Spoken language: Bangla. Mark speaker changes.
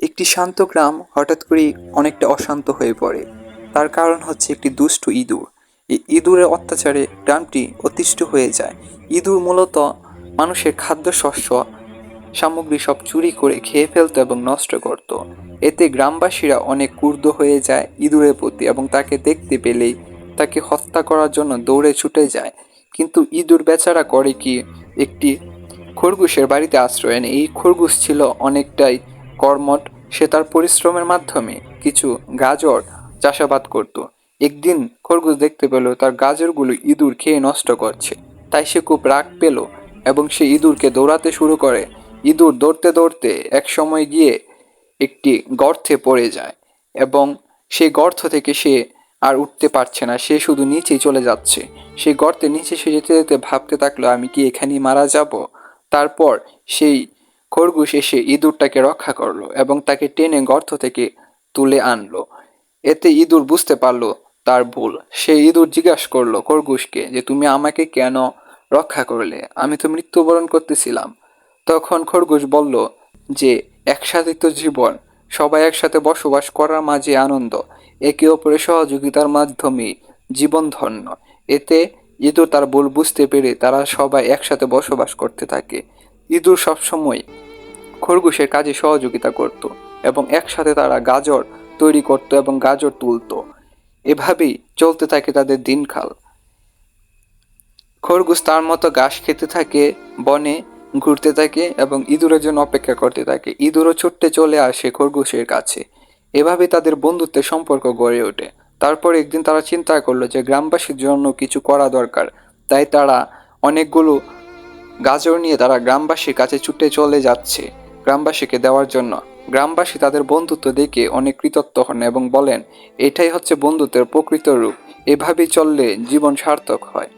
Speaker 1: একটি শান্ত গ্রাম হঠাৎ করেই অনেকটা অশান্ত হয়ে পড়ে। তার কারণ হচ্ছে একটি দুষ্টু ইঁদুর। এই ইঁদুরের অত্যাচারে গ্রামটি অতিষ্ঠ হয়ে যায়। ইঁদুর মূলত মানুষের খাদ্যশস্য সামগ্রী সব চুরি করে খেয়ে ফেলতো এবং নষ্ট করত। এতে গ্রামবাসীরা অনেক ক্রুদ্ধ হয়ে যায় ইঁদুরের প্রতি এবং তাকে দেখতে পেলেই তাকে হত্যা করার জন্য দৌড়ে ছুটে যায়। কিন্তু ইঁদুর বেচারা করে কি? একটি খরগোশের বাড়িতে আশ্রয় নেয়। এই খরগোশ ছিল অনেকটাই কর্মঠ সে তার পরিশ্রমের মাধ্যমে কিছু গাজর চাষাবাদ করত। একদিন খরগোশ দেখতে পেল, তার গাজরগুলো ইঁদুর খেয়ে নষ্ট করছে। তাই সে খুব রাগ পেল এবং সে ইঁদুরকে দৌড়াতে শুরু করে। ইঁদুর দৌড়তে দৌড়তে এক সময় গিয়ে একটি গর্তে পড়ে যায় এবং সেই গর্ত থেকে সে আর উঠতে পারছে না, সে শুধু নিচেই চলে যাচ্ছে। সেই গর্তে নিচে সে যেতে যেতে ভাবতে থাকল, আমি কি এখানেই মারা যাব? তারপর সেই খরগোশ এসে ইঁদুরটাকে রক্ষা করল এবং তাকে টেনে গর্ত থেকে তুলে আনলো। এতে ইঁদুর বুঝতে পারল তার ভুল। সে ইঁদুর জিজ্ঞাসা করল, খরগোশকে, যে তুমি আমাকে কেন রক্ষা করলে? আমি তো মৃত্যুবরণ করতেছিলাম। তখন খরগোশ বলল, যে একসাথে তো জীবন, সবাই একসাথে বসবাস করার মাঝে আনন্দ, একে অপরের সহযোগিতার মাধ্যমে জীবন ধন্য এতে ইঁদুর তার ভুল বুঝতে পেরে তারা সবাই একসাথে বসবাস করতে থাকে। ইঁদুর সবসময় খরগোশের কাজে সহযোগিতা করত এবং একসাথে তারা গাজর তৈরি করত এবং গাজর তুলতো। এভাবেই চলতে থাকে তাদের দিনকাল। খরগোশ তার মতো ঘাস খেতে থাকে, বনে ঘুরতে থাকে এবং ইঁদুরের জন্য অপেক্ষা করতে থাকে। ইঁদুরও ছুটতে চলে আসে খরগোশের কাছে। এভাবে তাদের বন্ধুত্বের সম্পর্ক গড়ে ওঠে। তারপর একদিন তারা চিন্তা করল যে গ্রামবাসীর জন্য কিছু করা দরকার। তাই তারা অনেকগুলো গাজর নিয়ে তারা গ্রামবাসীর কাছে ছুটে চলে যাচ্ছে। গ্রামবাসীকে দেওয়ার জন্য। গ্রামবাসী তাদের বন্ধুত্ব দেখে অনেক কৃতত্ব হন এবং বলেন, এটাই হচ্ছে বন্ধুত্বের প্রকৃত রূপ। এভাবেই চললে জীবন সার্থক হয়।